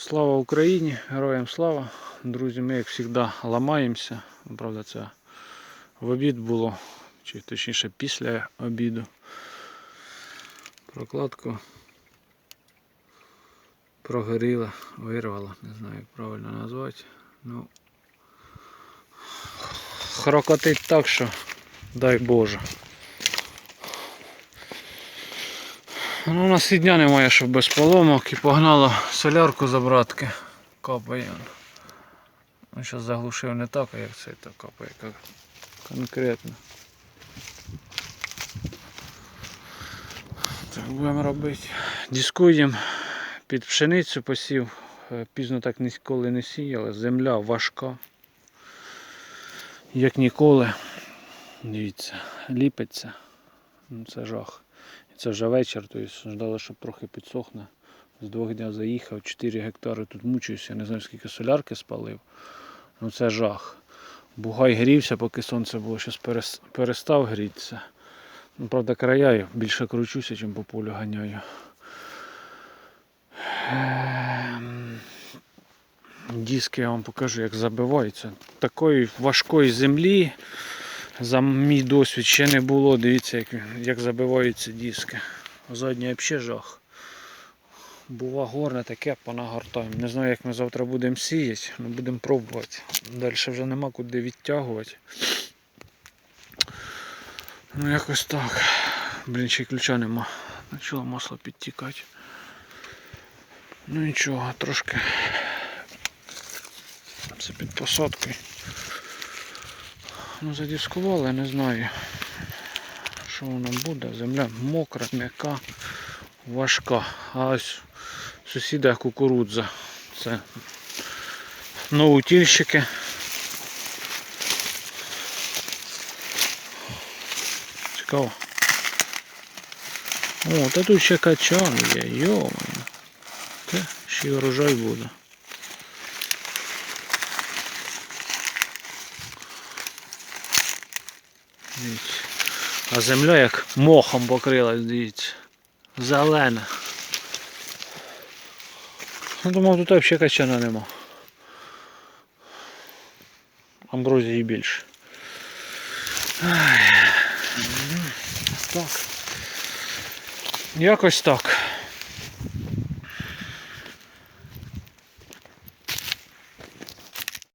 Слава Україні, героям слава. Друзі, ми як завжди ламаємося. Правда, це в обід було, чи точніше після обіду. Прокладку прогоріла, вирвала, не знаю як правильно назвати. Ну, хрокотить так, що дай Боже. Ну, у нас і дня немає, щоб без поломок і погнало солярку забратки. Капає. Ну, зараз заглушив не так, а як це так капає, як конкретно. Так будемо робити. Дискуємо під пшеницю посів. Е, Пізно так ніколи не сіяли. Земля важка. Як ніколи. Дивіться, ліпиться. Ну, це жах. Це вже вечір, тобто ждали, щоб трохи підсохне. З двох днів заїхав, 4 гектари тут мучуюся, не знаю скільки солярки спалив. Ну це жах. Бугай грівся, поки сонце було, зараз перестав грітися. Ну, правда, краяю, більше кручуся, чим по полю ганяю. Ем, Диски я вам покажу, як забиваються. Такої важкої землі за мій досвід ще не було. Дивіться, як, як забиваються диски. Задній взагалі жах. Бува горне таке, понагортаємо. Не знаю, як ми завтра будемо сіяти, але будемо пробувати. Далі вже нема куди відтягувати. Ну якось так. Блін, ще й ключа нема. Почало масло підтікати. Ну нічого, трошки. Це під посадкою. Ну, задіскували, не знаю, що воно буде. Земля мокра, м'яка, важка. А ось сусіда кукурудза. Це новутільщики. Цікаво. О, та тут ще качан є, йо. Це ще й урожай буде. Дивіться. А земля як мохом покрилась, дивіться. Зелена. Я думав, тут взагалі качана нема. Амброзії більше. Ай. Так. Якось так.